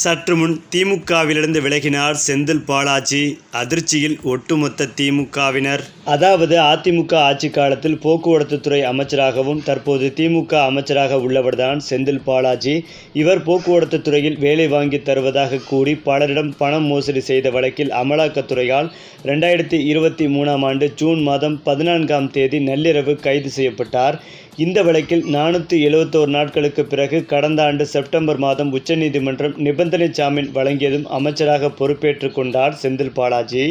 சற்று முன் திமுகவிலிருந்து விலகினார் செந்தில் பாலாஜி. அதிர்ச்சியில் ஒட்டுமொத்த திமுகவினர். அதாவது அதிமுக ஆட்சி காலத்தில் போக்குவரத்து துறை அமைச்சராகவும் தற்போது திமுக அமைச்சராக உள்ளவர்தான் செந்தில் பாலாஜி. இவர் போக்குவரத்து துறையில் வேலை வாங்கி தருவதாக கூறி பலரிடம் பணம் மோசடி செய்த வழக்கில் அமலாக்கத்துறையால் ரெண்டாயிரத்தி இருபத்தி மூணாம் ஆண்டு ஜூன் மாதம் பதினான்காம் தேதி நள்ளிரவு கைது செய்யப்பட்டார். இந்த வழக்கில் நானூற்றி எழுபத்தோரு நாட்களுக்கு பிறகு கடந்த ஆண்டு செப்டம்பர் மாதம் உச்சநீதிமன்றம் நிபந்தனை ஜாமீன் வழங்கியதும் அமைச்சராக பொறுப்பேற்றுக் கொண்டார் செந்தில் பாலாஜி.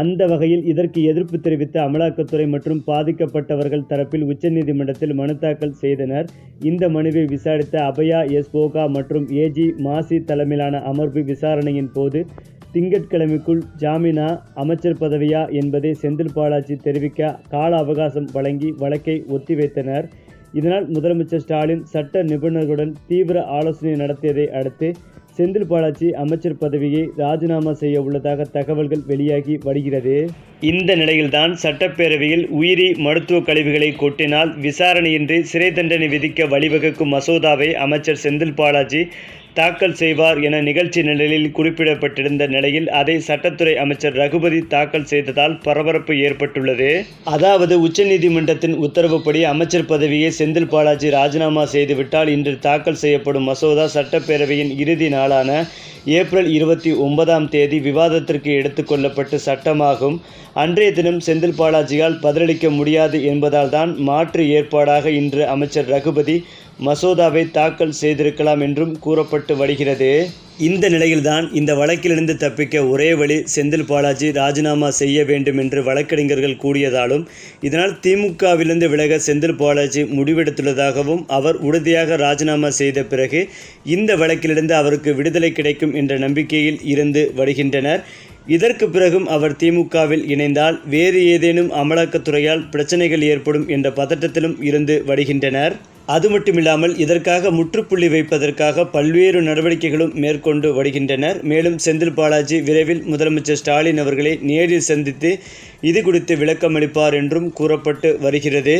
அந்த வகையில் இதற்கு எதிர்ப்பு தெரிவித்த அமலாக்கத்துறை மற்றும் பாதிக்கப்பட்டவர்கள் தரப்பில் உச்சநீதிமன்றத்தில் மனு தாக்கல் செய்தனர். இந்த மனுவை விசாரித்த அபயா எஸ். போகா மற்றும் ஏஜி மாசி தலைமையிலான அமர்வு விசாரணையின் போது திங்கட்கிழமைக்குள் ஜாமீனா அமைச்சர் பதவியா என்பதை செந்தில் பாலாஜி தெரிவிக்க கால அவகாசம் வழங்கி வழக்கை ஒத்திவைத்தனர் இதனால் முதலமைச்சர் ஸ்டாலின் சட்ட நிபுணர்களுடன் தீவிர ஆலோசனை நடத்தியதை அடுத்து செந்தில் பாலாஜி அமைச்சர் பதவியை ராஜினாமா செய்ய உள்ளதாக தகவல்கள் வெளியாகி வருகிறது. இந்த நிலையில்தான் சட்டப்பேரவையில் உயிரி மருத்துவ கழிவுகளை கொட்டினால் விசாரணையின்றி சிறை தண்டனை விதிக்க வழிவகுக்கும் மசோதாவை அமைச்சர் செந்தில் பாலாஜி தாக்கல் செய்வார் என நிகழ்ச்சி நிலையில் குறிப்பிடப்பட்டிருந்த நிலையில் அதை சட்டத்துறை அமைச்சர் ரகுபதி தாக்கல் செய்ததால் பரபரப்பு ஏற்பட்டுள்ளது. அதாவது உச்சநீதிமன்றத்தின் உத்தரவுப்படி அமைச்சர் பதவியை செந்தில் பாலாஜி ராஜினாமா செய்துவிட்டால் இன்று தாக்கல் செய்யப்படும் மசோதா சட்டப்பேரவையின் இறுதி நாளான ஏப்ரல் இருபத்தி ஒன்பதாம் தேதி விவாதத்திற்கு எடுத்துக்கொள்ளப்பட்டு சட்டமாகும். அன்றைய தினம் செந்தில் பாலாஜியால் பதிலளிக்க முடியாது என்பதால் தான் மாற்று ஏற்பாடாக இன்று அமைச்சர் ரகுபதி மசோதாவை தாக்கல் செய்திருக்கலாம் என்றும் கூறப்பட்டு வருகிறது. இந்த நிலையில்தான் இந்த வழக்கிலிருந்து தப்பிக்க ஒரே வழி செந்தில் பாலாஜி ராஜினாமா செய்ய வேண்டும் என்று வழக்கறிஞர்கள் கூறியதாலும் இதனால் திமுகவிலிருந்து விலக செந்தில் பாலாஜி முடிவெடுத்துள்ளதாகவும் அவர் உறுதியாக ராஜினாமா செய்த பிறகு இந்த வழக்கிலிருந்து அவருக்கு விடுதலை கிடைக்கும் என்ற நம்பிக்கையில் இருந்து வருகின்றனர். இதற்கு பிறகும் அவர் திமுகவில் இணைந்தால் வேறு ஏதேனும் அமலாக்கத்துறையால் பிரச்சனைகள் ஏற்படும் என்ற பதட்டத்திலும் இருந்து வருகின்றனர் அது மட்டுமில்லாமல் இதற்காக முற்றுப்புள்ளி வைப்பதற்காக பல்வேறு நடவடிக்கைகளும் மேற்கொண்டு வருகின்றனர் மேலும் செந்தில் பாலாஜி விரைவில் முதலமைச்சர் ஸ்டாலின் அவர்களை நேரில் சந்தித்து இது குறித்து விளக்கமளிப்பார் என்றும் கூறப்பட்டு வருகிறது.